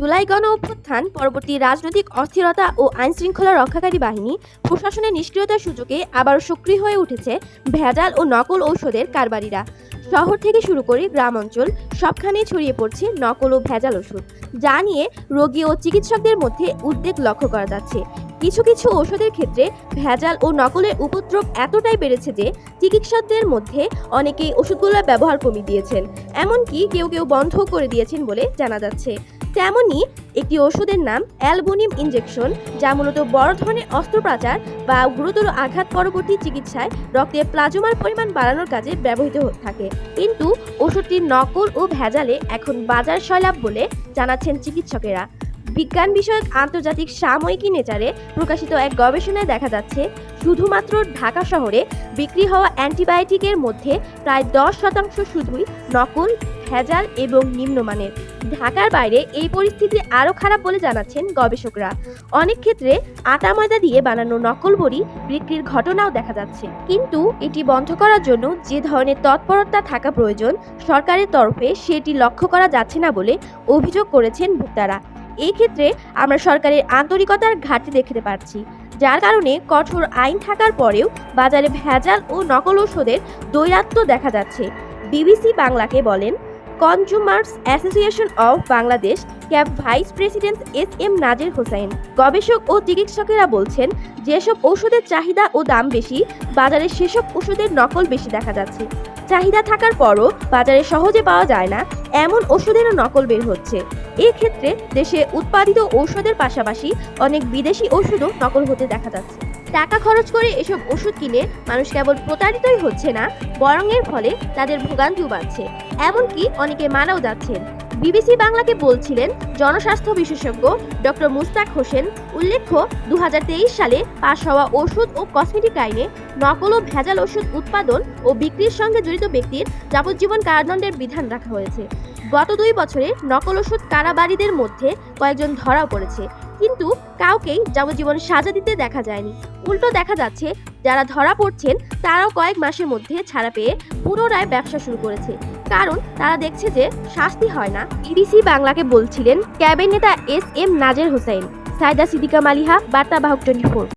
জুলাই গণ অভ্যুত্থান, পরবর্তী রাজনৈতিক অস্থিরতা ও আইনশৃঙ্খলা রক্ষাকারী বাহিনী প্রশাসনের নিষ্ক্রিয়তার সুযোগে আবারও সক্রিয় হয়ে উঠেছে ভেজাল ও নকল ঔষধের কারবারিরা। শহর থেকে শুরু করে গ্রাম অঞ্চল সবখানেই ছড়িয়ে পড়ছে নকল ও ভেজাল ওষুধ যা নিয়ে রোগী ও চিকিৎসকদের মধ্যে উদ্বেগ লক্ষ্য করা যাচ্ছে। কিছু কিছু ওষুধের ক্ষেত্রে ভেজাল ও নকলের উপদ্রব এতটাই বেড়েছে যে চিকিৎসকদের মধ্যে অনেকেই ওষুধগুলোর ব্যবহার কমিয়ে দিয়েছেন, এমনকি কেউ কেউ বন্ধ করে দিয়েছেন বলে জানা যাচ্ছে। তেমনই একটি ওষুধের নাম অ্যালবোনিম ইঞ্জেকশন যা মূলত বড় ধরনের অস্ত্রোপচার বা গুরুতর আঘাত পরবর্তী চিকিৎসায় রক্তে প্লাজমার পরিমাণ বাড়ানোর কাজে ব্যবহৃত থাকে। কিন্তু ওষুধটির নকল ও ভেজালে এখন বাজার সয়লাভ বলে জানাচ্ছেন চিকিৎসকেরা। বিজ্ঞান বিষয়ক আন্তর্জাতিক সাময়িকী নেচারে প্রকাশিত এক গবেষণায় দেখা যাচ্ছে, শুধুমাত্র ঢাকা শহরে বিক্রি হওয়া অ্যান্টিবায়োটিকের মধ্যে প্রায় দশ শতাংশ শুধুই নকল, ভেজাল এবং নিম্নমানের। ঢাকার বাইরে এই পরিস্থিতি আরও খারাপ বলে জানাচ্ছেন গবেষকরা। অনেক ক্ষেত্রে আটা ময়দা দিয়ে বানানো নকল বড়ি বিক্রির ঘটনাও দেখা যাচ্ছে। কিন্তু এটি বন্ধ করার জন্য যে ধরনের তৎপরতা থাকা প্রয়োজন, সরকারের তরফে সেটি লক্ষ্য করা যাচ্ছে না বলে অভিযোগ করেছেন ভোক্তারা। এই ক্ষেত্রে আমরা সরকারের আন্তরিকতার ঘাটতি দেখতে পাচ্ছি যার কারণে কঠোর আইন থাকার পরেও বাজারে ভেজাল ও নকল ওষুধের দৈরাত্য দেখা যাচ্ছে। বিবিসি বাংলাকে বলেন, consumers association of Bangladesh CAB vice president S M Nazir Hossain, গবেষক ও চিকিৎসকেরা বলছেন, যেসব ওষুধের চাহিদা ও দাম বেশি, বাজারে সেসব ওষুধের নকল বেশি দেখা যাচ্ছে। চাহিদা থাকার পরও বাজারে সহজে পাওয়া যায় না, এমন ওষুধেরও নকল বের হচ্ছে। এক্ষেত্রে দেশে উৎপাদিত ঔষধের পাশাপাশি অনেক বিদেশি ওষুধও নকল হতে দেখা যাচ্ছে। টাকা খরচ করে এসব ওষুধ কিনে মানুষ কেবল প্রতারিতই হচ্ছে না, বরং এর ফলে তাদের ভোগান্তিও বাড়ছে। এমনকি অনেকে মারাও যাচ্ছেন। বিবিসি বাংলাকে বলছিলেন, জনস্বাস্থ্য বিশেষজ্ঞ ডক্টর মুস্তাক হোসেন উল্লেখ্য দু হাজার তেইশ সালে পাশ হওয়া ওষুধ ও কসমেটিক আইনে নকল ও ভেজাল ওষুধ উৎপাদন ও বিক্রির সঙ্গে জড়িত ব্যক্তির যাবজ্জীবন কারাদণ্ডের বিধান রাখা হয়েছে। গত দুই বছরে নকল ওষুধ কারাবারীদের মধ্যে কয়েকজন ধরাও পড়েছে। কিন্তু কাউকেই যাবজ্জীবন সাজা দিতে দেখা যায়নি। উল্টো দেখা যাচ্ছে, যারা ধরা পড়ছেন, তারাও কয়েক মাসের মধ্যে ছাড়া পেয়ে পুনরায় ব্যবসা শুরু করেছে। কারণ তারা দেখছে যে শাস্তি হয় না। ইডিসি বাংলাকে বলছিলেন ক্যাবিনেতা এস এম নাজের হোসেন সাইদা সিদ্দিকা মালিহা, বার্তাবাহক টোয়েন্টি ফোর।